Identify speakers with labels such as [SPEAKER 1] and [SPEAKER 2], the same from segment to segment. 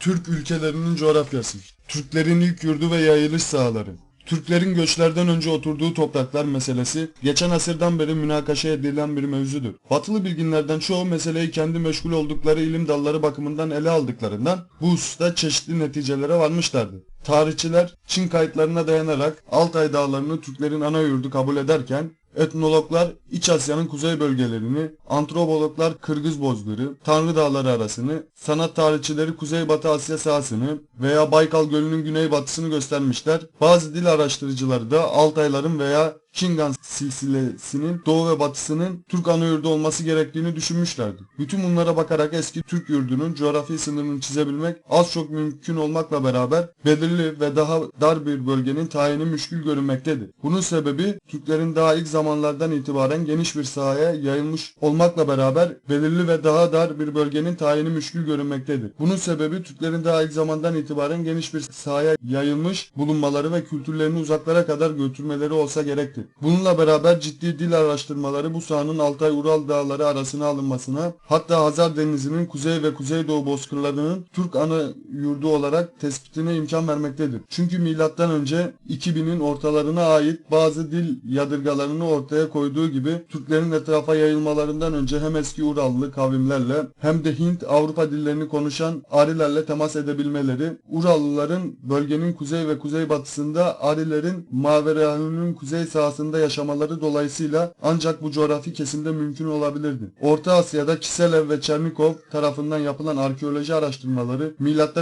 [SPEAKER 1] Türk ülkelerinin coğrafyası. Türklerin ilk yurdu ve yayılış sahaları. Türklerin göçlerden önce oturduğu topraklar meselesi geçen asırdan beri münakaşa edilen bir mevzudur. Batılı bilginlerden çoğu meseleyi kendi meşgul oldukları ilim dalları bakımından ele aldıklarından bu hususta çeşitli neticelere varmışlardı. Tarihçiler Çin kayıtlarına dayanarak Altay dağlarını Türklerin ana yurdu kabul ederken Etnologlar İç Asya'nın kuzey bölgelerini, antropologlar Kırgız bozgırı, Tanrı Dağları arasını, sanat tarihçileri Kuzeybatı Asya sahasını veya Baykal Gölü'nün güneybatısını göstermişler. Bazı dil araştırıcıları da Altayların veya Kingan silsilesinin doğu ve batısının Türk ana yurdu olması gerektiğini düşünmüşlerdi. Bütün bunlara bakarak eski Türk yurdunun coğrafi sınırını çizebilmek az çok mümkün olmakla beraber belirli ve daha dar bir bölgenin tayini müşkül görünmektedir. Bunun sebebi Türklerin daha ilk zamanlardan itibaren geniş bir sahaya yayılmış olmakla beraber belirli ve daha dar bir bölgenin tayini müşkül görünmektedir. Bunun sebebi Türklerin daha ilk zamandan itibaren geniş bir sahaya yayılmış bulunmaları ve kültürlerini uzaklara kadar götürmeleri olsa gerektir. Bununla beraber ciddi dil araştırmaları bu sahanın Altay-Ural dağları arasına alınmasına hatta Hazar Denizi'nin kuzey ve kuzeydoğu bozkırlarının Türk ana yurdu olarak tespitine imkan vermektedir. Çünkü milattan önce 2000'in ortalarına ait bazı dil yadırgalarını ortaya koyduğu gibi Türklerin etrafa yayılmalarından önce hem eski Urallı kavimlerle hem de Hint Avrupa dillerini konuşan Arilerle temas edebilmeleri, Urallıların bölgenin kuzey ve kuzeybatısında Arilerin Maverahu'nun kuzey sahasında yaşamaları dolayısıyla ancak bu coğrafi kesimde mümkün olabilirdi. Orta Asya'da Kiselev ve Çernikov tarafından yapılan arkeoloji araştırmaları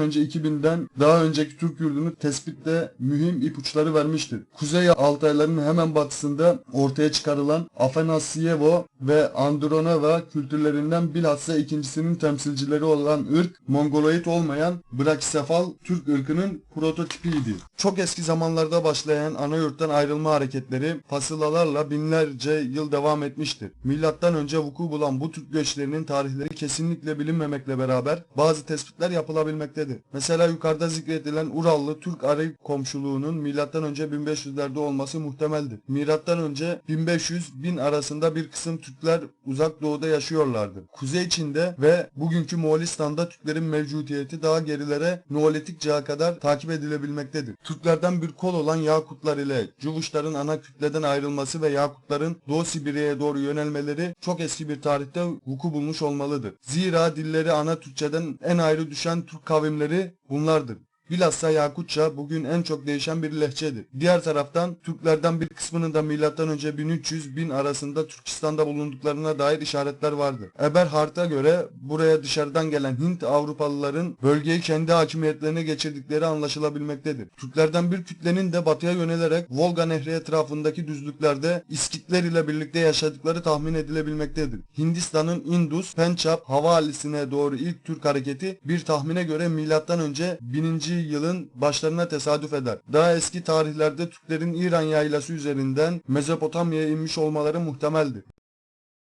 [SPEAKER 1] önce 2000'den daha önceki Türk yurdunu tespitte mühim ipuçları vermiştir. Kuzey Altayların hemen batısında ortaya çıkarılan Afanasyevo ve Andronova kültürlerinden bilhassa ikincisinin temsilcileri olan ırk Mongoloid olmayan Brakisefal Türk ırkının prototipiydi. Çok eski zamanlarda başlayan ana yurttan ayrılma hareketleri fasılalarla binlerce yıl devam etmiştir. Milattan önce vuku bulan bu Türk göçlerinin tarihleri kesinlikle bilinmemekle beraber bazı tespitler yapılabilmektedir. Mesela yukarıda zikredilen Urallı Türk Arap komşuluğunun milattan önce 1500'lerde olması muhtemeldir. Milattan önce 1500-1000 arasında bir kısım Türkler uzak doğuda yaşıyorlardı. Kuzey Çin'de ve bugünkü Moğolistan'da Türklerin mevcudiyeti daha gerilere Neolitik çağa kadar takip edilebilmektedir. Türklerden bir kol olan Yakutlar ile Cuvuşların ana kütleden ayrılması ve Yakutların Doğu Sibirya'ya doğru yönelmeleri çok eski bir tarihte vuku bulmuş olmalıdır. Zira dilleri ana Türkçeden en ayrı düşen Türk kavimleri bunlardır. Bilhassa Yakutça bugün en çok değişen bir lehçedir. Diğer taraftan Türklerden bir kısmının da önce 1300-1000 arasında Türkistan'da bulunduklarına dair işaretler vardır. Eberhard'a göre buraya dışarıdan gelen Hint Avrupalıların bölgeyi kendi hakimiyetlerine geçirdikleri anlaşılabilmektedir. Türklerden bir kütlenin de batıya yönelerek Volga Nehri etrafındaki düzlüklerde İskitler ile birlikte yaşadıkları tahmin edilebilmektedir. Hindistan'ın Indus, Pençap havalisine doğru ilk Türk hareketi bir tahmine göre önce 1000 yılın başlarına tesadüf eder. Daha eski tarihlerde Türklerin İran yaylası üzerinden Mezopotamya'ya inmiş olmaları muhtemeldir.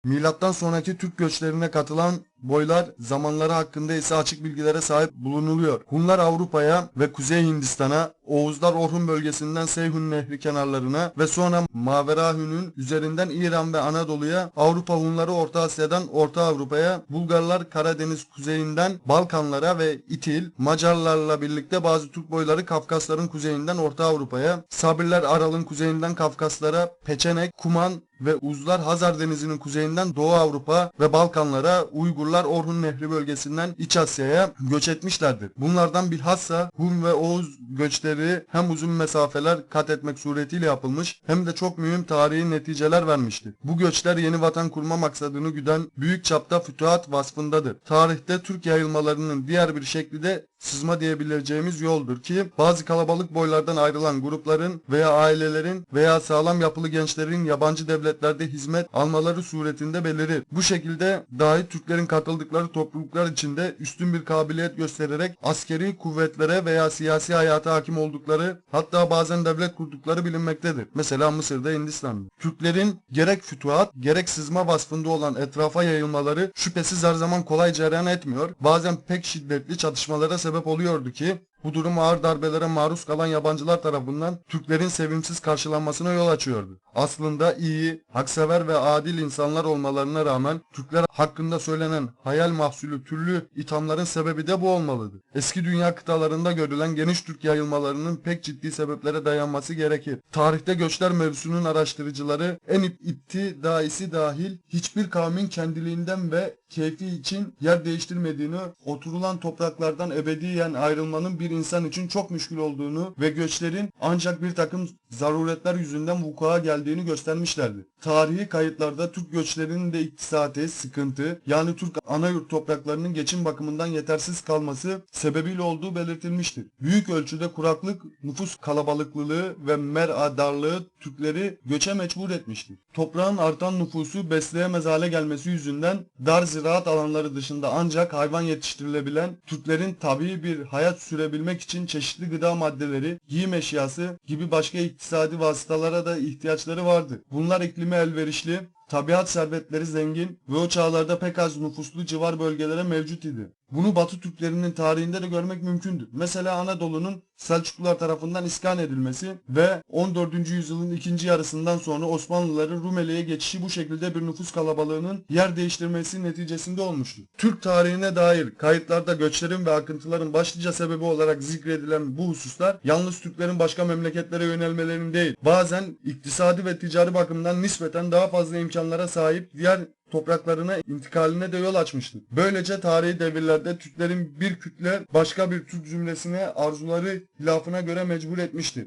[SPEAKER 1] Milattan sonraki Türk göçlerine katılan boylar zamanları hakkında ise açık bilgilere sahip bulunuluyor. Hunlar Avrupa'ya ve Kuzey Hindistan'a, Oğuzlar Orhun bölgesinden Seyhun Nehri kenarlarına ve sonra Maverahü'nün üzerinden İran ve Anadolu'ya, Avrupa Hunları Orta Asya'dan Orta Avrupa'ya, Bulgarlar Karadeniz kuzeyinden Balkanlara ve İtil, Macarlarla birlikte bazı Türk boyları Kafkasların kuzeyinden Orta Avrupa'ya, Sabirler Aral'ın kuzeyinden Kafkaslara, Peçenek, Kuman ve Uzlar Hazar Denizi'nin kuzeyinden Doğu Avrupa ve Balkanlara, Uygurlar Orhun Nehri bölgesinden İç Asya'ya göç etmişlerdir. Bunlardan bilhassa Hun ve Oğuz göçleri hem uzun mesafeler kat etmek suretiyle yapılmış hem de çok mühim tarihi neticeler vermiştir. Bu göçler yeni vatan kurma maksadını güden büyük çapta fütuhat vasfındadır. Tarihte Türk yayılmalarının diğer bir şekli de sızma diyebileceğimiz yoldur ki bazı kalabalık boylardan ayrılan grupların veya ailelerin veya sağlam yapılı gençlerin yabancı devletlerde hizmet almaları suretinde belirir. Bu şekilde dahi Türklerin katıldıkları topluluklar içinde üstün bir kabiliyet göstererek askeri kuvvetlere veya siyasi hayata hakim oldukları hatta bazen devlet kurdukları bilinmektedir. Mesela Mısır'da Hindistan'da. Türklerin gerek fütuhat gerek sızma vasfında olan etrafa yayılmaları şüphesiz her zaman kolay cereyan etmiyor. Bazen pek şiddetli çatışmalara sebep oluyordu ki Bu durum ağır darbelere maruz kalan yabancılar tarafından Türklerin sevimsiz karşılanmasına yol açıyordu. Aslında iyi, haksever ve adil insanlar olmalarına rağmen Türkler hakkında söylenen hayal mahsulü türlü ithamların sebebi de bu olmalıdır. Eski dünya kıtalarında görülen geniş Türk yayılmalarının pek ciddi sebeplere dayanması gerekir. Tarihte göçler mevzusunun araştırıcıları en ip- iptidaisi dahil hiçbir kavmin kendiliğinden ve keyfi için yer değiştirmediğini, oturulan topraklardan ebediyen ayrılmanın bir insan için çok müşkül olduğunu ve göçlerin ancak bir takım zaruretler yüzünden vuku'a geldiğini göstermişlerdi. Tarihi kayıtlarda Türk göçlerinin de iktisadi sıkıntı yani Türk anayurt topraklarının geçim bakımından yetersiz kalması sebebiyle olduğu belirtilmiştir. Büyük ölçüde kuraklık, nüfus kalabalıklılığı ve mer'a darlığı Türkleri göçe mecbur etmiştir. Toprağın artan nüfusu besleyemez hale gelmesi yüzünden dar ziraat alanları dışında ancak hayvan yetiştirilebilen Türklerin tabii bir hayat sürebilmek için çeşitli gıda maddeleri, giyim eşyası gibi başka iktisadi vasıtalara da ihtiyaçları vardı. Bunlar iklime elverişli, tabiat servetleri zengin ve o çağlarda pek az nüfuslu civar bölgelere mevcut idi. Bunu Batı Türklerinin tarihinde de görmek mümkündür. Mesela Anadolu'nun Selçuklular tarafından iskan edilmesi ve 14. yüzyılın ikinci yarısından sonra Osmanlıların Rumeli'ye geçişi bu şekilde bir nüfus kalabalığının yer değiştirmesi neticesinde olmuştur. Türk tarihine dair kayıtlarda göçlerin ve akıntıların başlıca sebebi olarak zikredilen bu hususlar yalnız Türklerin başka memleketlere yönelmelerinin değil, bazen iktisadi ve ticari bakımdan nispeten daha fazla imkanlara sahip diğer topraklarına intikaline de yol açmıştır. Böylece tarihi devirlerde Türklerin bir kütle başka bir Türk cümlesine arzuları hilafına göre mecbur etmiştir.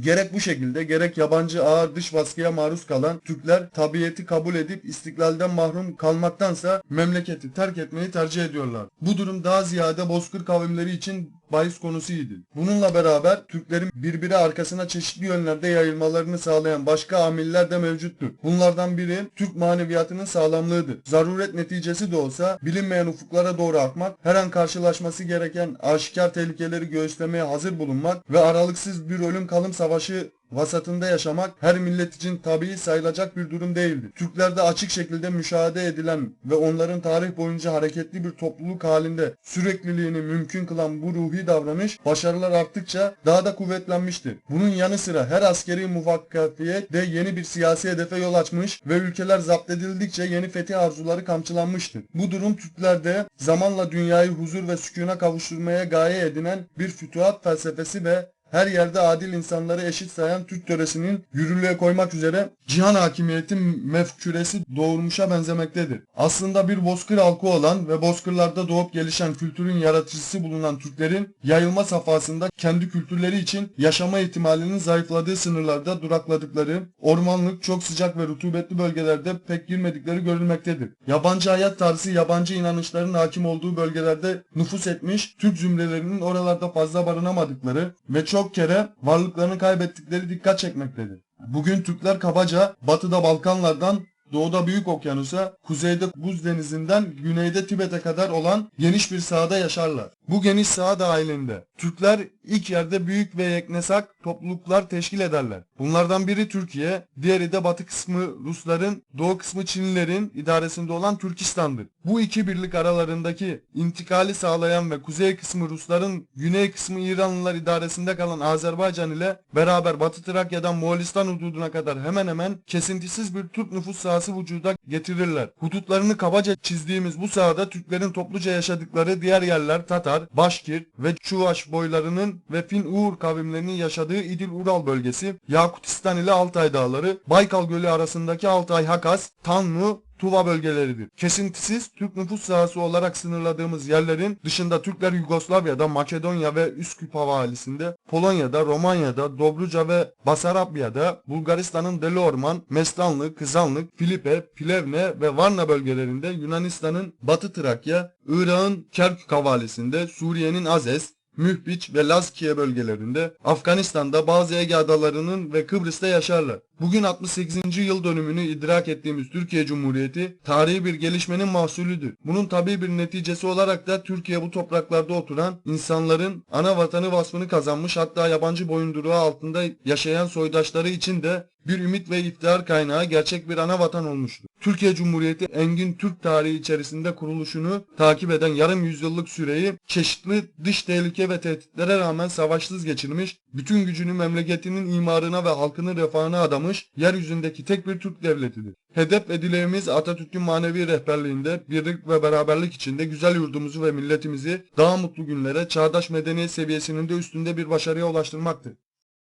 [SPEAKER 1] Gerek bu şekilde gerek yabancı ağır dış baskıya maruz kalan Türkler tabiiyeti kabul edip istiklalden mahrum kalmaktansa memleketi terk etmeyi tercih ediyorlar. Bu durum daha ziyade bozkır kavimleri için bahis konusuydu. Bununla beraber Türklerin birbiri arkasına çeşitli yönlerde yayılmalarını sağlayan başka amiller de mevcuttur. Bunlardan biri Türk maneviyatının sağlamlığıdır. Zaruret neticesi de olsa bilinmeyen ufuklara doğru akmak, her an karşılaşması gereken aşikar tehlikeleri göğüslemeye hazır bulunmak ve aralıksız bir ölüm kalım savaşı vasatında yaşamak her millet için tabii sayılacak bir durum değildi. Türklerde açık şekilde müşahede edilen ve onların tarih boyunca hareketli bir topluluk halinde sürekliliğini mümkün kılan bu ruhi davranış başarılar arttıkça daha da kuvvetlenmiştir. Bunun yanı sıra her askeri muvakkafiyet de yeni bir siyasi hedefe yol açmış ve ülkeler zapt edildikçe yeni fethi arzuları kamçılanmıştır. Bu durum Türklerde zamanla dünyayı huzur ve sükuna kavuşturmaya gaye edinen bir fütuhat felsefesi ve her yerde adil insanları eşit sayan Türk töresinin yürürlüğe koymak üzere cihan hakimiyeti mefküresi doğurmuşa benzemektedir. Aslında bir bozkır halkı olan ve bozkırlarda doğup gelişen kültürün yaratıcısı bulunan Türklerin yayılma safhasında kendi kültürleri için yaşama ihtimalinin zayıfladığı sınırlarda durakladıkları, ormanlık, çok sıcak ve rutubetli bölgelerde pek girmedikleri görülmektedir. Yabancı hayat tarzı, yabancı inanışların hakim olduğu bölgelerde nüfus etmiş, Türk zümrelerinin oralarda fazla barınamadıkları ve çok kere varlıklarını kaybettikleri dikkat çekmektedir. Bugün Türkler kabaca batıda Balkanlardan Doğuda Büyük Okyanus'a, kuzeyde Buz Denizi'nden güneyde Tibet'e kadar olan geniş bir sahada yaşarlar. Bu geniş saha dahilinde Türkler ilk yerde büyük ve yeknesak topluluklar teşkil ederler. Bunlardan biri Türkiye, diğeri de batı kısmı Rusların, doğu kısmı Çinlilerin idaresinde olan Türkistan'dır. Bu iki birlik aralarındaki intikali sağlayan ve kuzey kısmı Rusların, güney kısmı İranlılar idaresinde kalan Azerbaycan ile beraber Batı Trakya'dan Moğolistan hududuna kadar hemen hemen kesintisiz bir Türk nüfus sahası vücuda getirirler. Hudutlarını kabaca çizdiğimiz bu sahada Türklerin topluca yaşadıkları diğer yerler Tatar, Başkir ve Çuvaş boylarının ve Fin-Uğur kavimlerinin yaşadığı İdil-Ural bölgesi, Yakutistan ile Altay dağları, Baykal Gölü arasındaki Altay-Hakas, Tanlu, Tuva bölgeleridir. Kesintisiz Türk nüfus sahası olarak sınırladığımız yerlerin dışında Türkler Yugoslavya'da, Makedonya ve Üsküp havalisinde, Polonya'da, Romanya'da, Dobruca ve Basarabya'da, Bulgaristan'ın Deli Orman, Mestanlı, Kızanlık, Filipe, Plevne ve Varna bölgelerinde, Yunanistan'ın Batı Trakya, Irak'ın Kerkük havalisinde, Suriye'nin Azez, Mühbiç ve Lazkiye bölgelerinde, Afganistan'da bazı Ege adalarının ve Kıbrıs'ta yaşarlar. Bugün 68. yıl dönümünü idrak ettiğimiz Türkiye Cumhuriyeti tarihi bir gelişmenin mahsulüdür. Bunun tabii bir neticesi olarak da Türkiye bu topraklarda oturan insanların ana vatanı vasfını kazanmış hatta yabancı boyunduruğu altında yaşayan soydaşları için de bir ümit ve iftihar kaynağı gerçek bir ana vatan olmuştur. Türkiye Cumhuriyeti engin Türk tarihi içerisinde kuruluşunu takip eden yarım yüzyıllık süreyi çeşitli dış tehlike ve tehditlere rağmen savaşsız geçirmiş, bütün gücünü memleketinin imarına ve halkının refahına adamış yeryüzündeki tek bir Türk devletidir. Hedef ve dileğimiz Atatürk'ün manevi rehberliğinde birlik ve beraberlik içinde güzel yurdumuzu ve milletimizi daha mutlu günlere, çağdaş medeniyet seviyesinin de üstünde bir başarıya ulaştırmaktır.